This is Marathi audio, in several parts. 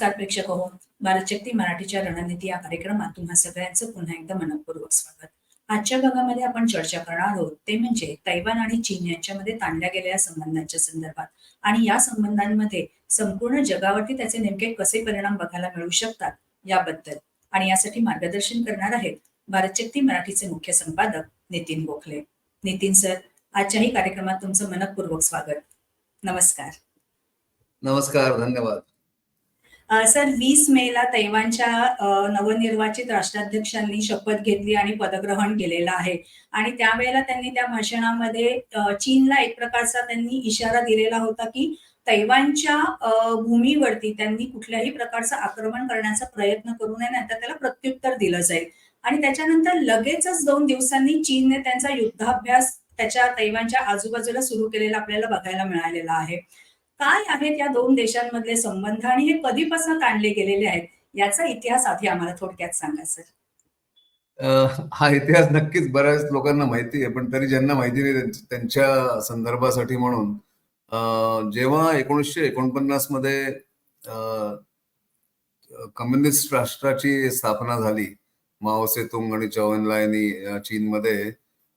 नमस्कार प्रेक्षक हो. भारतशक्ती मराठीच्या रणनीती या कार्यक्रमात तुम्हा सगळ्यांचं पुन्हा एकदा मनपूर्वक स्वागत. आजच्या भागामध्ये आपण चर्चा करणार आहोत ते म्हणजे तैवान आणि चीन यांच्यामध्ये ताणल्या गेलेल्या संबंधांच्या संदर्भात. आणि या संबंधांमध्ये संपूर्ण जगावरती त्याचे नेमके कसे परिणाम बघायला मिळू शकतात याबद्दल. आणि यासाठी मार्गदर्शन करणार आहेत भारतशक्ती मराठीचे मुख्य संपादक नितीन गोखले. नितीन सर आजच्याही कार्यक्रमात तुमचं मनपूर्वक स्वागत. नमस्कार. नमस्कार धन्यवाद. सर वीस मेला तैवानच्या नवनिर्वाचित राष्ट्राध्यक्षांनी शपथ घेतली आणि पदग्रहण केलेलं आहे. आणि त्यावेळेला त्यांनी त्या भाषणामध्ये चीनला एक प्रकारचा त्यांनी इशारा दिलेला होता की तैवानच्या भूमीवरती त्यांनी कुठल्याही प्रकारचं आक्रमण करण्याचा प्रयत्न करू नये नाही तर त्याला प्रत्युत्तर दिलं जाईल. आणि त्याच्यानंतर लगेचच दोन दिवसांनी चीनने त्यांचा युद्धाभ्यास त्याच्या तैवानच्या आजूबाजूला सुरू केलेला आपल्याला बघायला मिळालेला आहे. काय आहेत या दोन देशांमधले संबंध आणि हे कधीपासून ताणले गेलेले आहेत? याचा इतिहास आधी आम्हाला थोडक्यात सांगा सर. हा इतिहास नक्कीच बऱ्याच लोकांना माहिती आहे पण तरी ज्यांना माहिती नाही त्यांच्या संदर्भासाठी म्हणून जेव्हा एकोणीसशे एकोणपन्नासमध्ये कम्युनिस्ट राष्ट्राची स्थापना झाली माओ तुंग आणि चौएनला यांनी चीनमध्ये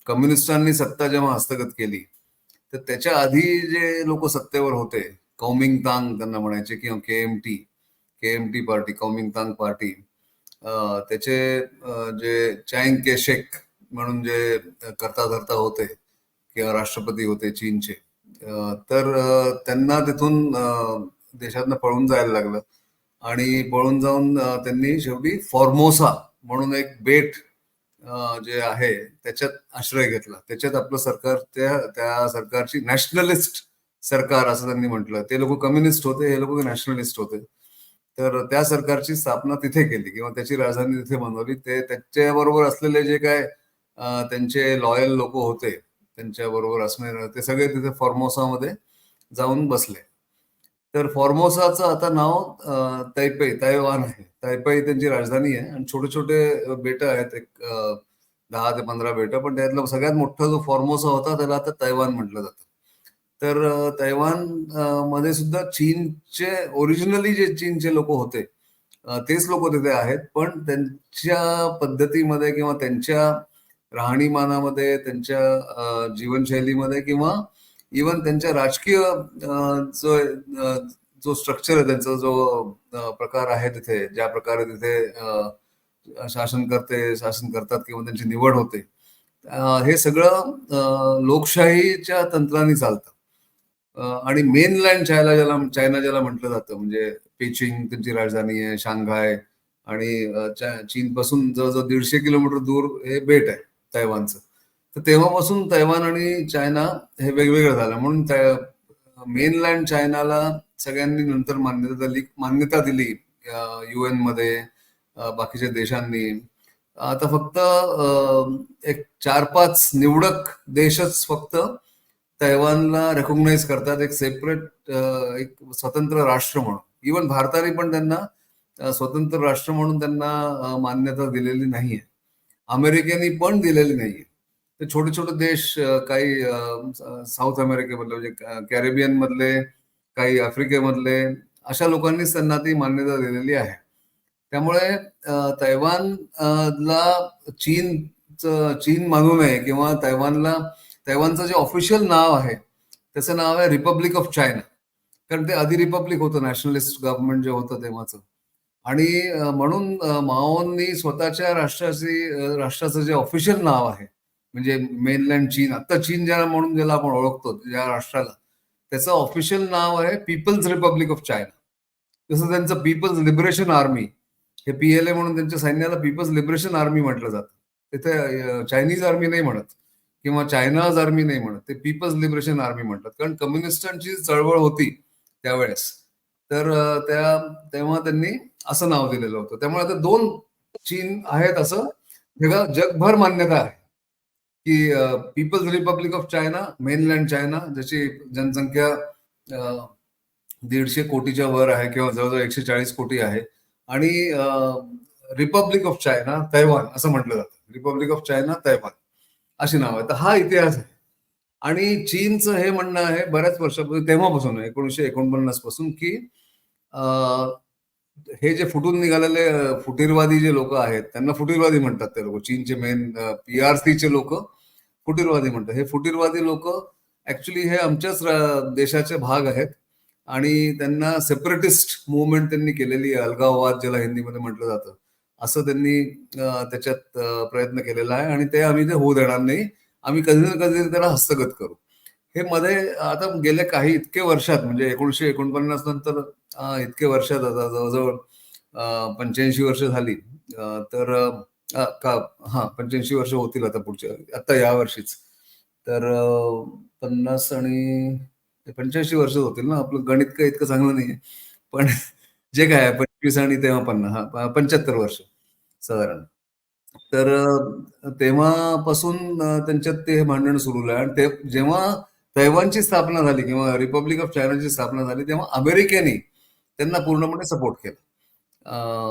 कम्युनिस्टांनी सत्ता जेव्हा हस्तगत केली तर त्याच्या आधी जे लोक सत्तेवर होते कौमिंग तांग त्यांना म्हणायचे किंवा K M T K M T party Kuomintang party त्याचे जे चॅंग के शेक म्हणून जे करता धरता होते किंवा राष्ट्रपती होते चीनचे तर त्यांना तिथून देशातनं पळून जायला लागलं. आणि पळून जाऊन त्यांनी शेवटी फॉर्मोसा म्हणून एक बेट जे आहे त्याच्यात आश्रय घेतला. त्याच्यात आपलं सरकार त्या त्या सरकारची नॅशनलिस्ट सरकार असं त्यांनी म्हटलं. ते लोक कम्युनिस्ट होते हे लोक नॅशनलिस्ट होते. तर त्या सरकारची स्थापना तिथे केली किंवा त्याची राजधानी तिथे बनवली. ते त्याच्याबरोबर असलेले जे काय त्यांचे लॉयल लोक होते त्यांच्या बरोबर असणारे ते सगळे तिथे फॉर्मोसामध्ये जाऊन बसले. तर फॉर्मोसाचं आता नाव तैपै तैवान आहे. तैपै त्यांची राजधानी आहे. आणि छोटे छोटे बेट आहेत. एक दहा ते पंधरा बेट. पण त्यातला सगळ्यात मोठा जो फॉर्मोसा होता त्याला आता तैवान म्हटलं जातं. तर तैवानमध्ये सुद्धा चीनचे ओरिजिनली जे चीनचे लोक होते तेच लोक तिथे आहेत. पण त्यांच्या पद्धतीमध्ये किंवा त्यांच्या राहणीमानामध्ये त्यांच्या जीवनशैलीमध्ये किंवा इवन त्यांच्या राजकीय जो जो स्ट्रक्चर आहे त्यांचा जो प्रकार आहे तिथे ज्या प्रकारे तिथे शासन करते शासन करतात किंवा त्यांची निवड होते हे सगळं लोकशाहीच्या तंत्राने चालतं. आणि मेनलँड चायना ज्याला चायना ज्याला म्हटलं जातं म्हणजे पेचिंग त्यांची राजधानी आहे शांघाय आणि चीन पासून जवळजवळ दीडशे किलोमीटर दूर हे बेट आहे तैवानचं. तर तेव्हापासून तैवान आणि चायना हे वेगवेगळं झालं. म्हणून मेनलँड चायनाला सगळ्यांनी नंतर मान्यता दिली मान्यता दिली युएनमध्ये बाकीच्या देशांनी. आता फक्त एक चार पाच निवडक देशच फक्त तैवानला रेकॉग्नाइज करतात. एक सेपरेट एक स्वतंत्र राष्ट्र म्हणून. इवन भारताने पण त्यांना स्वतंत्र राष्ट्र म्हणून त्यांना मान्यता दिलेली नाहीये. अमेरिकेने पण दिलेली नाहीये. ते छोटे छोटे देश काही साऊथ अमेरिकेमधले म्हणजे कॅरेबियन मधले काही आफ्रिकेमधले अशा लोकांनीच त्यांना ती मान्यता दिलेली आहे. त्यामुळे तैवानला तैवान ला चीन चीन मानू नये किंवा तैवानला तैवानचं जे ऑफिशियल नाव आहे त्याचं नाव आहे रिपब्लिक ऑफ चायना. कारण ते आधी रिपब्लिक होतं नॅशनलिस्ट गव्हर्नमेंट जे होतं तेव्हाचं. आणि म्हणून माओनी माओंनी स्वतःच्या राष्ट्राची राष्ट्राचं जे ऑफिशियल नाव आहे म्हणजे मेनलँड चीन आता चीन ज्याला म्हणून ज्याला आपण ओळखतो ज्या राष्ट्राला त्याचं ऑफिशियल नाव आहे पीपल्स रिपब्लिक ऑफ चायना जसं त्यांचं पीपल्स लिबरेशन आर्मी हे पीएलए म्हणून त्यांच्या सैन्याला पीपल्स लिबरेशन आर्मी म्हटलं जातं. तिथे चायनीज आर्मी नाही म्हणत किंवा चायनाज आर्मी नाही म्हणत ते पीपल्स लिबरेशन आर्मी म्हणतात. कारण कम्युनिस्टांची चळवळ होती त्यावेळेस. तर त्या तेव्हा त्यांनी असं नाव दिलेलं होतं. त्यामुळे आता दोन चीन आहेत असं जगा जगभर मान्यता आहे. की People's Republic of China mainland China ज्याची जनसंख्या दीडशे कोटीच्या वर आहे किंवा जवळजवळ एकशे चाळीस कोटी आहे. आणि रिपब्लिक ऑफ चायना तैवान असं म्हटलं जातं. रिपब्लिक ऑफ चायना तैवान अशी नाव आहे. तर हा इतिहास आहे. आणि चीनचं हे म्हणणं आहे बऱ्याच वर्षापूर्वी तेव्हापासून एकोणीशे एकोणपन्नासपासून की हे जे फुटून निघालेले फुटीरवादी जे लोक आहेत त्यांना फुटीरवादी म्हणतात ते लोक. चीनचे मेन पी आर सीचे लोक फुटीरवादी म्हणतात. हे फुटीरवादी लोक ऍक्च्युली हे आमच्याच देशाचे भाग आहेत आणि त्यांना सेपरेटिस्ट मुवमेंट त्यांनी केलेली आहे. अलगाववाद ज्याला हिंदीमध्ये म्हटलं जातं. असं त्यांनी त्याच्यात प्रयत्न केलेला आहे आणि ते आम्ही ते होऊ देणार नाही. आम्ही कधी ना कधी त्याला हस्तगत करू. हे मध्ये आता गेल्या काही इतके वर्षात म्हणजे एकोणीशे एकोणपन्नास नंतर इतके वर्षात आता जवळजवळ पंच्याऐंशी वर्ष झाली. तर का हा पंच्याऐंशी वर्ष होतील आता पुढच्या आता या वर्षीच. तर पन्नास आणि पंच्याऐंशी वर्ष होतील ना आपलं गणित काही इतकं चांगलं नाहीये. पण जे काय आहे पंचवीस आणि तेव्हा पन्नास हा पंच्याहत्तर वर्ष साधारण. तर तेव्हापासून त्यांच्यात ते भांडण सुरू आहे आणि ते जेव्हा तैवानची स्थापना झाली किंवा रिपब्लिक ऑफ चायनाची स्थापना झाली तेव्हा अमेरिकेने त्यांना पूर्णपणे सपोर्ट केला.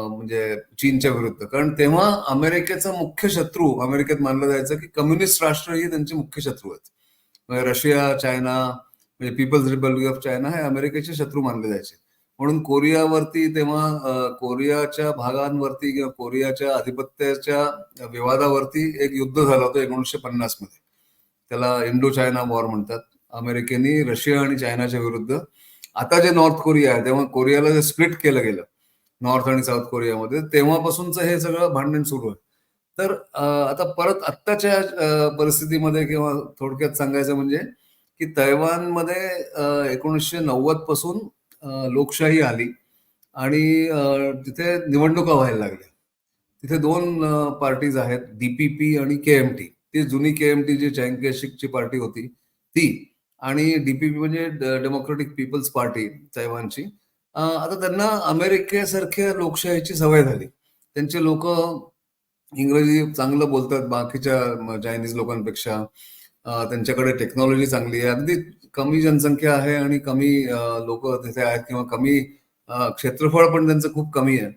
म्हणजे चीनच्या विरुद्ध. कारण तेव्हा अमेरिकेचा मुख्य शत्रू अमेरिकेत मानलं जायचं की कम्युनिस्ट राष्ट्र ही त्यांचे मुख्य शत्रू आहेत. म्हणजे रशिया चायना म्हणजे पीपल्स रिपब्लिक ऑफ चायना हे अमेरिकेचे शत्रू मानले जायचे. म्हणून कोरियावरती तेव्हा कोरियाच्या भागांवरती किंवा कोरियाच्या आधिपत्याच्या विवादावरती एक युद्ध झालं होतं एकोणीसशे पन्नासमध्ये त्याला इंडो चायना वॉर म्हणतात. अमेरिकेने रशिया आणि चायनाच्या विरुद्ध. आता जे नॉर्थ कोरिया आहे तेव्हा कोरियाला जे स्प्लिट केलं गेलं नॉर्थ आणि साऊथ कोरियामध्ये तेव्हापासूनच हे सगळं भांडण सुरू आहे. तर आता परत आत्ताच्या परिस्थितीमध्ये किंवा थोडक्यात सांगायचं म्हणजे की तैवानमध्ये एकोणीसशे नव्वदपासून लोकशाही आली आणि तिथे निवडणुका व्हायला लागल्या. तिथे दोन पार्टीज आहेत डीपीपी आणि केएमटी ती जुनी केएमटी जी चँकेशिकची पार्टी होती ती आणि डीपीपी म्हणजे डेमोक्रेटिक पीपल्स पार्टी तैवानची. आता त्यांना अमेरिकेसारख्या लोकशाहीची सवय झाली. त्यांचे लोक इंग्रजी चांगलं बोलतात बाकीच्या चायनीज लोकांपेक्षा. त्यांच्याकडे टेक्नॉलॉजी चांगली आहे. अगदी कमी जनसंख्या आहे आणि कमी लोक तिथे आहेत किंवा कमी क्षेत्रफळ पण त्यांचं खूप कमी आहे.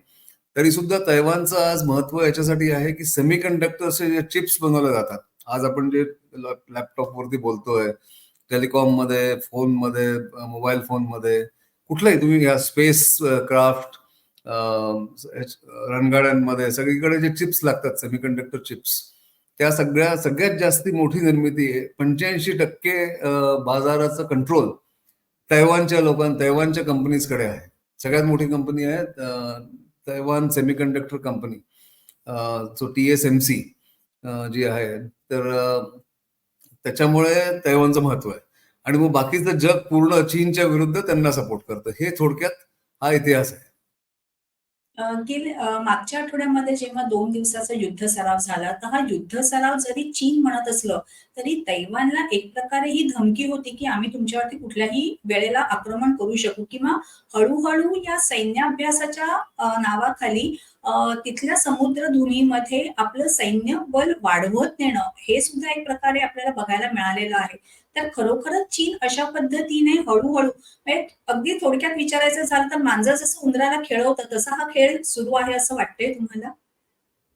तरी सुद्धा तैवानचं आज महत्त्व याच्यासाठी आहे की सेमी कंडक्टरचे जे चिप्स बनवले जातात. आज आपण जे लॅपटॉप वरती बोलतोय टेलिकॉममध्ये फोनमध्ये मोबाईल फोनमध्ये कुठलाही तुम्ही या स्पेस क्राफ्ट रणगाड्यांमध्ये सगळीकडे जे चिप्स लागतात सेमीकंडक्टर चिप्स त्या सगळ्या सगळ्यात जास्ती मोठी निर्मिती पंच्याऐंशी टक्के बाजाराचं कंट्रोल तैवानच्या लोकां तैवानच्या कंपनीजकडे आहे. सगळ्यात मोठी कंपनी आहे तैवान सेमीकंडक्टर कंपनी जो टी एस एम सी जी आहे. तर त्याच्यामुळे तैवानचं महत्त्व आहे. आणि मग बाकीचं जग पूर्ण चीनच्या विरुद्ध त्यांना सपोर्ट करतं. हे थोडक्यात हा इतिहास आहे. गेले मागच्या आठवड्यामध्ये जेव्हा दोन दिवसाचा युद्ध सराव झाला तर हा युद्ध सराव जरी चीन म्हणत असलं तरी तैवानला एक प्रकारे ही धमकी होती की आम्ही तुमच्यावरती कुठल्याही वेळेला आक्रमण करू शकू. किंवा हळूहळू या सैन्याभ्यासाच्या नावाखाली तिथल्या समुद्रधुनीमध्ये आपलं सैन्य बल वाढवत नेणं हे सुद्धा एक प्रकारे आपल्याला बघायला मिळालेलं आहे. तर खरोखरच चीन अशा पद्धतीने हळूहळू म्हणजे अगदी थोडक्यात विचारायचं झालं तर मांजर जसं उंदराला खेळवतं तसा हा खेळ सुरू आहे असं वाटतंय तुम्हाला?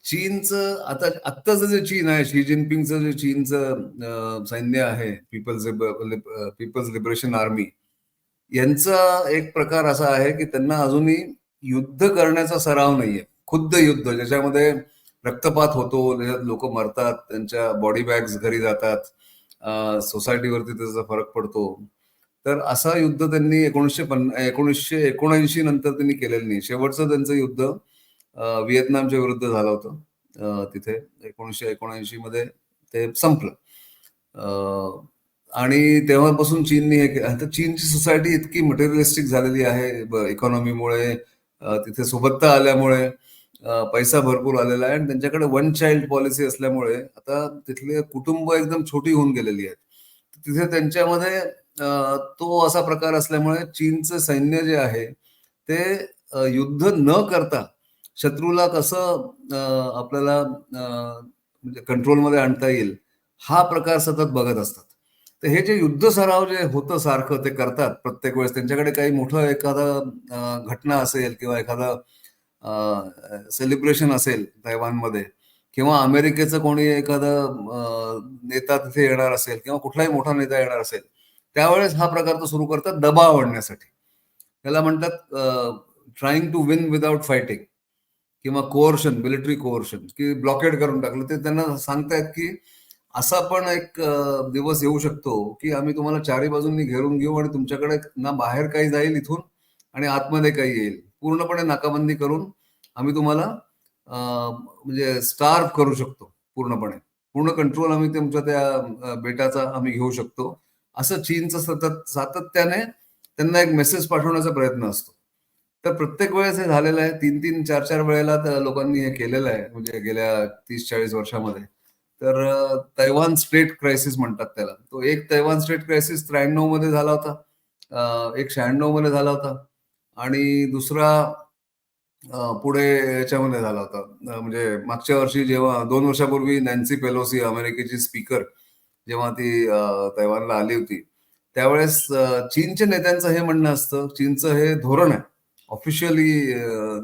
चीनचं आता आत्ताचं जे चीन आहे शी जिनपिंगचं जे चीनचं सैन्य आहे पीपल्स पीपल्स लिबरेशन आर्मी यांचा एक प्रकार असा आहे की त्यांना अजूनही युद्ध करण्याचा सराव नाहीये. खुद्द युद्ध ज्याच्यामध्ये रक्तपात होतो लोक मरतात त्यांच्या बॉडी बॅग्स घरी जातात सोसायटीवरती त्याचा फरक पडतो. तर असा युद्ध त्यांनी एकोणीसशे पन्ना एकोणीसशे एकोणऐंशी नंतर त्यांनी केलेलं नाही. शेवटचं त्यांचं युद्ध व्हिएतनामच्या विरुद्ध झालं होतं. तिथे एकोणीसशे एकोणऐंशी मध्ये ते संपलं. आणि तेव्हापासून चीनने हे आता चीनची सोसायटी इतकी मटेरियलिस्टिक झालेली आहे इकॉनॉमीमुळे तिथे सुबत्ता आल्यामुळे पैसा भरपूर आलेला आहे आणि त्यांच्याकडे वन चाइल्ड पॉलिसी असल्यामुळे आता तिथले कुटुंब एकदम छोटी होऊन गेलेली आहेत. तिथे त्यांच्यामध्ये तो असा प्रकार असल्यामुळे चीनचं सैन्य जे आहे ते युद्ध न करता शत्रूला कसं आपल्याला म्हणजे कंट्रोलमध्ये आणता येईल हा प्रकार सतत बघत असतात. तर हे जे युद्ध सराव जे होतं सारखं ते करतात प्रत्येक वेळेस. त्यांच्याकडे काही मोठं एखादं घटना असेल किंवा एखादं सेलिब्रेशन असेल तैवानमध्ये किंवा अमेरिकेचं कोणी एखादं नेता तिथे येणार असेल किंवा कुठलाही मोठा नेता येणार असेल त्यावेळेस हा प्रकार तो सुरू करतात दबाव आणण्यासाठी. त्याला म्हणतात trying to win without fighting किंवा कोअर्शन मिलिटरी कोअर्शन की ब्लॉकेड करून टाकलं. ते त्यांना सांगतायत की असा पण एक दिवस येऊ शकतो की आम्ही तुम्हाला चारी बाजूंनी घेरून घेऊ आणि तुमच्याकडे ना बाहेर काही जाईल इथून आणि आतमध्ये काही येईल. पूर्णपणे नाकाबंदी करून आम्ही तुम्हाला म्हणजे स्टार्व करू शकतो पूर्णपणे. पूर्ण कंट्रोल आम्ही तुमच्या त्या बेटाचा आम्ही घेऊ शकतो. असं चीनचं सतत सातत्याने त्यांना एक मेसेज पाठवण्याचा प्रयत्न असतो. तर प्रत्येक वेळेस हे झालेलं आहे. तीन तीन चार चार वेळेला त्या लोकांनी हे केलेलं आहे. म्हणजे गेल्या तीस चाळीस वर्षामध्ये. तर तैवान स्टेट क्रायसिस म्हणतात त्याला. तो एक तैवान स्टेट क्रायसिस त्र्याण्णवमध्ये झाला होता. एक शहाण्णवमध्ये झाला होता. आणि दुसरा पुढे याच्यामध्ये झाला होता. म्हणजे मागच्या वर्षी जेव्हा दोन वर्षापूर्वी नॅन्सी पेलोसी अमेरिकेची स्पीकर जेव्हा ती तैवानला आली होती त्यावेळेस चीनच्या नेत्यांचं हे म्हणणं असतं चीनचं हे धोरण आहे. ऑफिशियली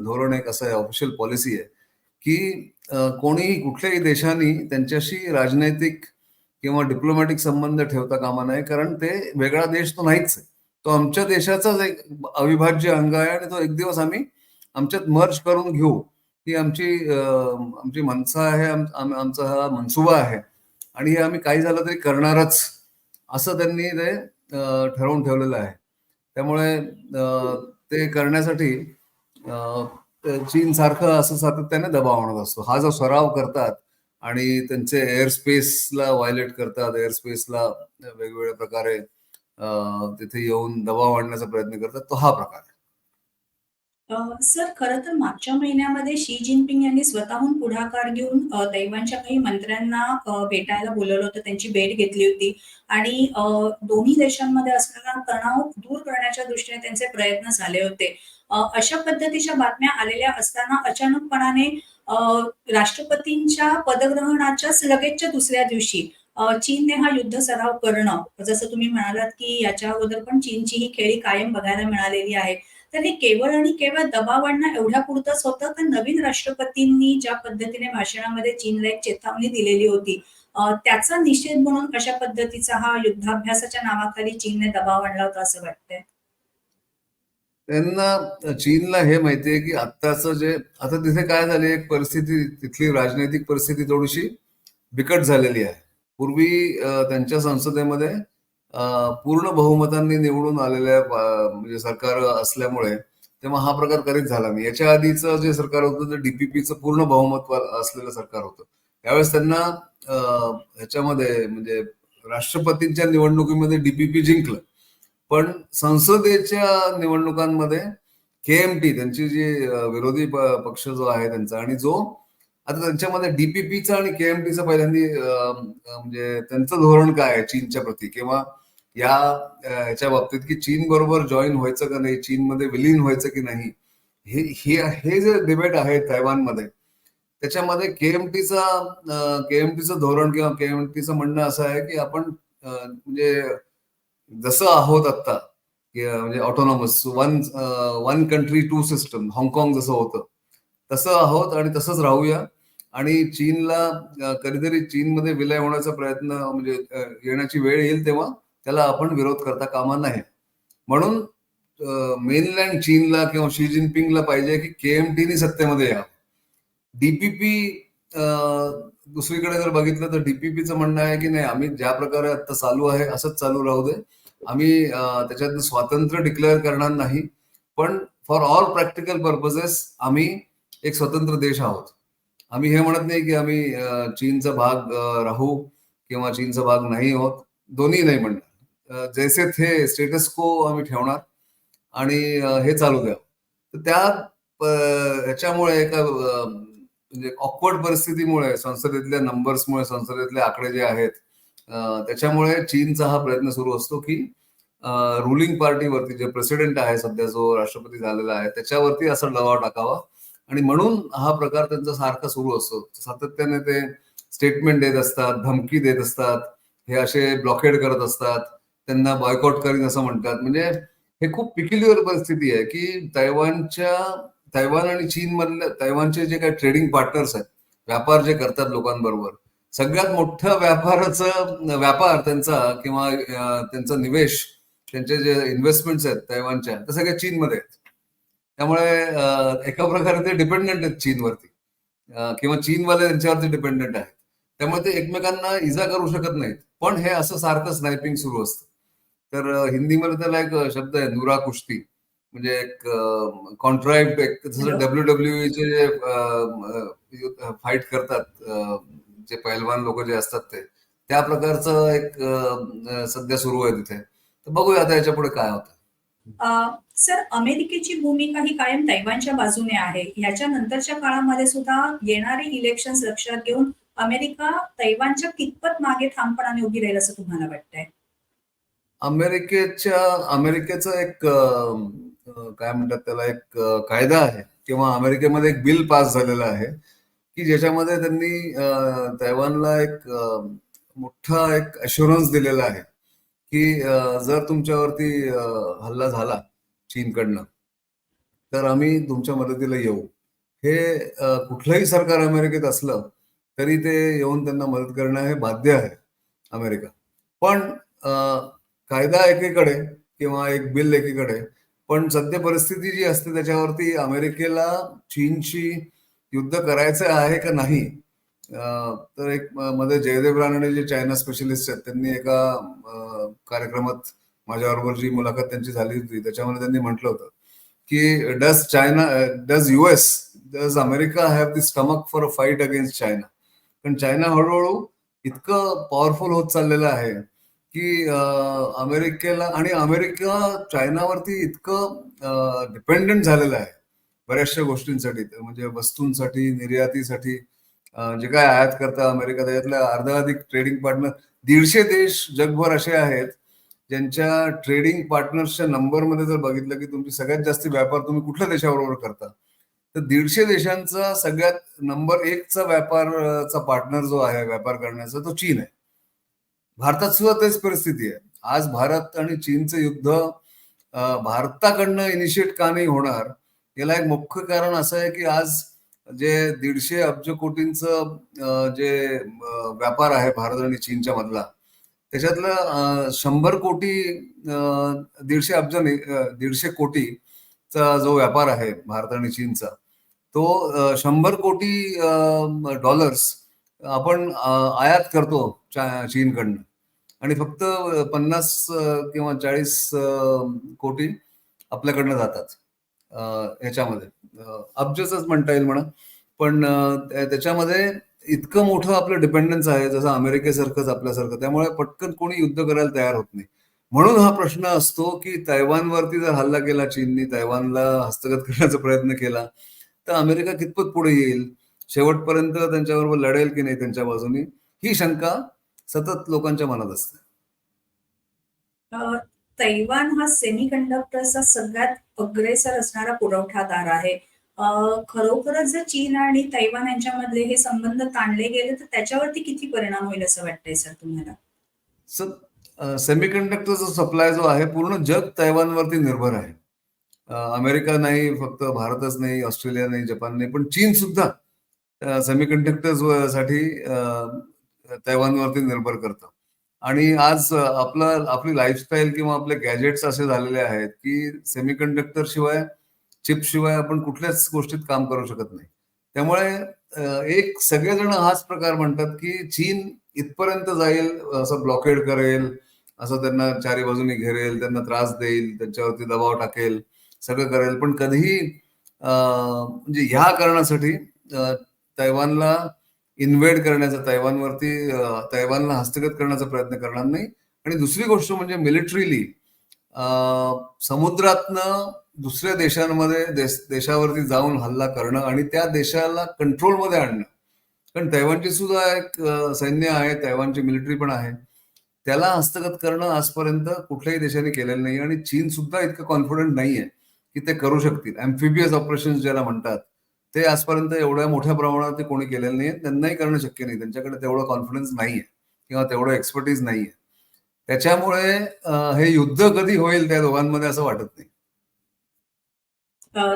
धोरण एक असं आहे ऑफिशियल पॉलिसी आहे की कोणीही कुठल्याही देशांनी त्यांच्याशी राजनैतिक किंवा डिप्लोमॅटिक संबंध ठेवता कामा नये कारण ते वेगळा देश तो नाहीच आहे. तो आमच्या देशाचाच एक अविभाज्य अंग आहे आणि तो एक दिवस आम्ही आमच्यात मर्ज करून घेऊ. ही आमची आमची मनसा आहे आमचा हा मनसुबा आहे. आणि हे आम्ही काही झालं तरी करणारच. असं त्यांनी ते ठरवून ठेवलेलं आहे. त्यामुळे ते करण्यासाठी चीन सारखं असं सातत्याने दबाव आणत असतो. हा जो सराव करतात आणि त्यांचे एअर स्पेसला व्हायलेट करतात एअर स्पेसला वेगवेगळ्या प्रकारे तिथे येऊन दबाव आणण्याचा प्रयत्न करतात तो हा प्रकार आहे. सर खरं तर मागच्या महिन्यामध्ये शी जिनपिंग यांनी स्वतःहून पुढाकार घेऊन तैवानच्या काही मंत्र्यांना भेटायला बोलवलं होतं त्यांची भेट घेतली होती. आणि दोन्ही देशांमध्ये असलेला तणाव दूर करण्याच्या दृष्टीने त्यांचे प्रयत्न झाले होते. अशा पद्धतीच्या बातम्या आलेल्या असताना अचानकपणाने राष्ट्रपतींच्या पदग्रहणाच्याच लगेचच्या दुसऱ्या दिवशी चीनने हा युद्ध सराव करणं. जसं तुम्ही म्हणालात की याच्या अगोदर पण चीनची ही खेळी कायम बघायला मिळालेली आहे. तर हे केवळ आणि केवळ दबाव आणणं एवढ्या पुरतच होतं तर नवीन राष्ट्रपतींनी ज्या पद्धतीने भाषणामध्ये चीनला एक चेतावणी दिलेली होती त्याचा निषेध म्हणून कशा पद्धतीचा हा युद्धाभ्यासाच्या नावाखाली चीनने दबाव आणला होता असं वाटतंय? त्यांना चीनला हे माहितीये की आत्ताचं जे आता तिथे काय झाली एक परिस्थिती तिथली राजनैतिक परिस्थिती थोडीशी बिकट झालेली आहे. पूर्वी त्यांच्या संसदेमध्ये पूर्ण बहुमतांनी निवडून आलेल्या म्हणजे सरकार असल्यामुळे तेव्हा हा प्रकार कधीच झाला नाही. याच्या आधीचं जे सरकार होतं ते डीपीपीचं पूर्ण बहुमत असलेलं सरकार होतं. त्यावेळेस त्यांना ह्याच्यामध्ये म्हणजे राष्ट्रपतींच्या निवडणुकीमध्ये डीपीपी जिंकलं. पण संसदेच्या निवडणुकांमध्ये केएमटी त्यांची जी विरोधी प- पक्ष जो आहे त्यांचा आणि जो आता त्यांच्यामध्ये डीपीपीचं आणि केएमटीचं पहिल्यांदा म्हणजे त्यांचं धोरण काय आहे चीनच्या प्रती? किंवा या याच्या बाबतीत की चीन बरोबर जॉईन व्हायचं का नाही? चीनमध्ये विलीन व्हायचं की नाही? हे हे जे डिबेट आहे तैवानमध्ये त्याच्यामध्ये केएमटीचा केएमटीचं धोरण किंवा केएमटीचं म्हणणं असं आहे की आपण म्हणजे जसं आहोत आता म्हणजे autonomous one one country two system हाँगकाँग जसं होतं तसं आहोत आणि तसंच राहूया. आणि चीनला कधीतरी चीनमध्ये विलय होण्याचा प्रयत्न म्हणजे येण्याची वेळ येईल तेव्हा त्याला आपण विरोध करता कामा नाही म्हणून मेनलँड चीनला किंवा शी जिनपिंगला पाहिजे की केएमटीनी सत्तेमध्ये या. डीपीपी दुसरीकडे जर बघितलं तर डीपीपीचं म्हणणं आहे की नाही आम्ही ज्या प्रकारे आता चालू आहे असंच चालू राहू दे. आम्ही त्याच्यातनं स्वातंत्र्य डिक्लेअर करणार नाही. पण फॉर ऑल प्रॅक्टिकल पर्पजेस आम्ही एक स्वतंत्र देश आहोत. आम्ही हे म्हणत नाही की आम्ही चीनचा भाग राहू किंवा चीनचा भाग नाही होत. दोन्ही नाही म्हणणार. जैसे थे स्टेटस को आम्ही ठेवणार आणि हे चालू द्या तर त्या ह्याच्यामुळे एका म्हणजे ऑकवर्ड परिस्थितीमुळे संसदेतल्या नंबर्समुळे संसदेतले आकडे जे आहेत त्याच्यामुळे चीनचा हा प्रयत्न सुरू असतो की रुलिंग पार्टीवरती जे प्रेसिडेंट आहे सध्या जो राष्ट्रपती झालेला आहे त्याच्यावरती असा दबाव टाकावा आणि म्हणून हा प्रकार त्यांचा सारखा सुरू असतो. सातत्याने ते स्टेटमेंट देत असतात धमकी देत असतात हे असे ब्लॉकेड करत असतात त्यांना बॉयकॉट करीन असं म्हणतात. म्हणजे हे खूप पिकिल्युअर परिस्थिती आहे की तैवानच्या तैवान आणि चीन मधल्या तैवानचे जे काही ट्रेडिंग पार्टनर्स आहेत व्यापार जे करतात लोकांबरोबर सगळ्यात मोठं व्यापाराचं व्यापार त्यांचा किंवा त्यांचा निवेश त्यांचे जे इन्व्हेस्टमेंट्स आहेत तैवानच्या ते सगळ्या चीनमध्ये आहेत. त्यामुळे एका प्रकारे ते डिपेंडंट आहेत चीनवरती. किंवा चीनवाले त्यांच्यावरती डिपेंडंट आहेत. त्यामुळे ते एकमेकांना इजा करू शकत नाहीत. पण हे असं सारखं स्नायपिंग सुरू असतं. तर हिंदीमध्ये त्याला एक शब्द आहे नुरा कुस्ती म्हणजे एक कॉन्ट्राक्ट एक जसं. डब्ल्यू डब्ल्यू चे जे फाईट करतात जे पैलवान लोक जे असतात ते त्या प्रकारचं एक सध्या सुरू आहे तिथे. तर बघूया आता याच्यापुढे काय होतं. सर अमेरिकेची भूमिका ही कायम तैवानच्या बाजूने आहे. ह्याच्या नंतरच्या काळामध्ये सुद्धा येणारे इलेक्शन लक्षात घेऊन अमेरिका तैवानच्या कितपत मागे ठामपणाने उभी राहील असं तुम्हाला वाटतंय? अमेरिकेच्या अमेरिकेचं एक काय म्हणतात त्याला एक कायदा आहे किंवा अमेरिकेमध्ये एक बिल पास झालेलं आहे की ज्याच्यामध्ये त्यांनी तैवानला एक मोठा एक अश्युरन्स दिलेला आहे. की जर तुमच्यावरती हल्ला झाला चीनकडनं तर आम्ही तुमच्या मदतीला येऊ. हे कुठलंही सरकार अमेरिकेत असलं तरी ते येऊन त्यांना मदत करणं हे बाध्य आहे अमेरिका. पण कायदा एकीकडे किंवा एक बिल एकीकडे पण सध्या परिस्थिती जी असते त्याच्यावरती अमेरिकेला चीनशी युद्ध करायचं आहे का नाही तर एक मध्ये जयदेव रानडे जे चायना स्पेशलिस्ट आहेत त्यांनी एका कार्यक्रमात माझ्याबरोबर जी मुलाखत त्यांची झाली होती त्याच्यामध्ये त्यांनी म्हटलं होतं की does China does US does America have the stomach for a fight against China पण चायना हळूहळू इतकं पॉवरफुल होत चाललेलं आहे की अमेरिकेला आणि अमेरिका चायनावरती इतकं डिपेंडंट झालेलं आहे बऱ्याचशा गोष्टींसाठी म्हणजे वस्तूंसाठी निर्यातीसाठी जे काय आयात करता अमेरिका त्याच्यातल्या अर्धाधिक ट्रेडिंग पार्टनर दीडशे देश जगभर असे आहेत ज्यांच्या ट्रेडिंग पार्टनर्सच्या नंबरमध्ये जर बघितलं की तुमची सगळ्यात जास्त व्यापार तुम्ही कुठल्या देशाबरोबर करता? तर दीडशे देशांचा सगळ्यात नंबर एकचा व्यापारचा पार्टनर जो आहे व्यापार करण्याचा तो चीन आहे. भारतात सुद्धा तेच परिस्थिती आहे. आज भारत आणि चीनचं युद्ध भारताकडनं इनिशिएट का नाही होणार याला एक मुख्य कारण असं आहे की आज जे दीडशे अब्ज कोटींचं जे व्यापार आहे भारत आणि चीनच्या मधला त्याच्यातलं शंभर कोटी दीडशे अब्ज दीडशे कोटीचा जो व्यापार आहे भारत आणि चीनचा तो शंभर कोटी डॉलर्स आपण आयात करतो चीनकडनं. आणि फक्त पन्नास किंवा चाळीस कोटी आपल्याकडनं जातात याच्यामध्ये. ह्याच्यामध्ये म्हणता येईल म्हणा. पण त्याच्यामध्ये इतकं मोठं आपलं डिपेंडन्स आहे जसं अमेरिकेसारखंच आपल्यासारखं. त्यामुळे पटकन कोणी युद्ध करायला तयार होत नाही. म्हणून हा प्रश्न असतो की तैवानवरती जर हल्ला केला चीननी तैवानला हस्तगत करण्याचा प्रयत्न केला तर अमेरिका कितपत पुढे येईल? शेवटपर्यंत त्यांच्याबरोबर लढेल की नाही त्यांच्या बाजूनी? ही शंका सतत लोकांच्या मनात असते. तैवान हा सेमी कंडक्टरचा सगळ्यात अग्रेसर असणारा पुरवठादार आहे. खरोखरच जर चीन आणि तैवान यांच्यामधले हे संबंध ताणले गेले तर त्याच्यावरती किती परिणाम होईल असं वाटतंय सर तुम्हाला? सर सेमीकंडक्टरचा सप्लाय जो आहे पूर्ण जग तैवानवरती निर्भर आहे. अमेरिका नाही फक्त भारतच नाही ऑस्ट्रेलिया नाही जपान नाही पण चीन सुद्धा सेमी कंडक्टरसाठी तैवानवरती निर्भर करतं. आणि आज आपला आपलं आपली लाईफस्टाईल किंवा आपले गॅजेट्स असे झालेले आहेत की सेमीकंडक्टर शिवाय चिप शिवाय आपण कुठल्याच गोष्टीत काम करू शकत नाही. त्यामुळे एक सगळेजण हाच प्रकार म्हणतात की चीन इथपर्यंत जाईल असं ब्लॉकेड करेल असं त्यांना चारी बाजूनी घेरेल त्यांना त्रास देईल त्यांच्यावरती दबाव टाकेल सगळं करेल. पण कधीही म्हणजे ह्या कारणासाठी तैवानला इन्व्हेड करण्याचा तैवानवरती तैवानला हस्तगत करण्याचा प्रयत्न करणार नाही. आणि दुसरी गोष्ट म्हणजे मिलिटरीली समुद्रातनं दुसऱ्या देशांमध्ये देश देशावरती जाऊन हल्ला करणं आणि त्या देशाला कंट्रोलमध्ये आणणं. कारण तैवानची सुद्धा एक सैन्य आहे तैवानची मिलिटरी पण आहे. त्याला हस्तगत करणं आजपर्यंत कुठल्याही देशाने केलेलं नाही. आणि चीन सुद्धा इतकं कॉन्फिडंट नाहीये की ते करू शकतील. अम्फिबियस ऑपरेशन ज्याला म्हणतात. ते आजपर्यंत एवढ्या मोठ्या प्रमाणात ते कोणी केलेलं नाही त्यांनाही करणं शक्य नाही. त्यांच्याकडे तेवढं कॉन्फिडन्स नाहीये किंवा तेवढं एक्सपर्टीज नाहीये. त्याच्यामुळे हे युद्ध कधी होईल त्या दोघांमध्ये असं वाटत नाही.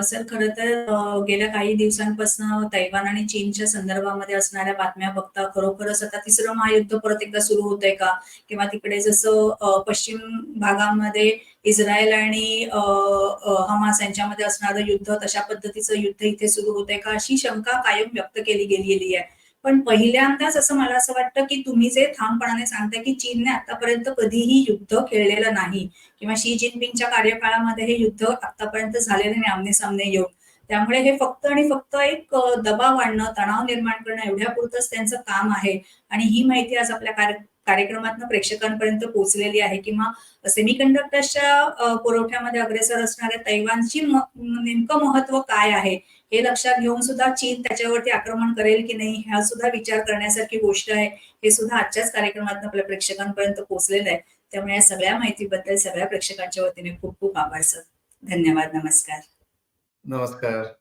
सर खरं तर गेल्या काही दिवसांपासून तैवान आणि चीनच्या संदर्भामध्ये असणाऱ्या बातम्या बघता खरोखरच आता तिसरं महायुद्ध परत एकदा सुरू होतंय का? किंवा तिकडे जसं पश्चिम भागामध्ये इस्रायल आणि हमास यांच्यामध्ये असणारं युद्ध तशा पद्धतीचं युद्ध इथे सुरू होतंय का? अशी शंका कायम व्यक्त केली गेलेली आहे. पण पहिल्यांदाच असं मला असं वाटतं, की तुम्ही जे ठामपणाने सांगताय, की चीनने आतापर्यंत कधीही युद्ध खेळलेलं नाही किंवा शी जिनपिंगच्या कार्यकाळामध्ये हे युद्ध आतापर्यंत झालेलं नाही आमने-सामने येऊन. त्यामुळे हे फक्त आणि फक्त एक दबाव आणणं, तणाव निर्माण करणं एवढ्यापुरतंच त्यांचं काम आहे आणि ही माहिती आज आपल्या कार्य कार्यक्रमातून प्रेक्षकांपर्यंत पोहोचलेली आहे किंवा सेमीकंडक्टर्सच्या पुरवठ्यामध्ये अग्रेसर असणाऱ्या तैवानची नेमकं महत्त्व काय आहे? हे लक्षात घेऊन सुद्धा चीन त्याच्यावरती आक्रमण करेल की नाही, हा सुद्धा विचार करण्यासारखी गोष्ट आहे. हे सुद्धा आजच्याच कार्यक्रमातून आपल्या प्रेक्षकांपर्यंत पोहोचलेलं आहे. त्यामुळे या सगळ्या माहितीबद्दल सगळ्या प्रेक्षकांच्या वतीने खूप खूप आभार सर. धन्यवाद. नमस्कार. नमस्कार.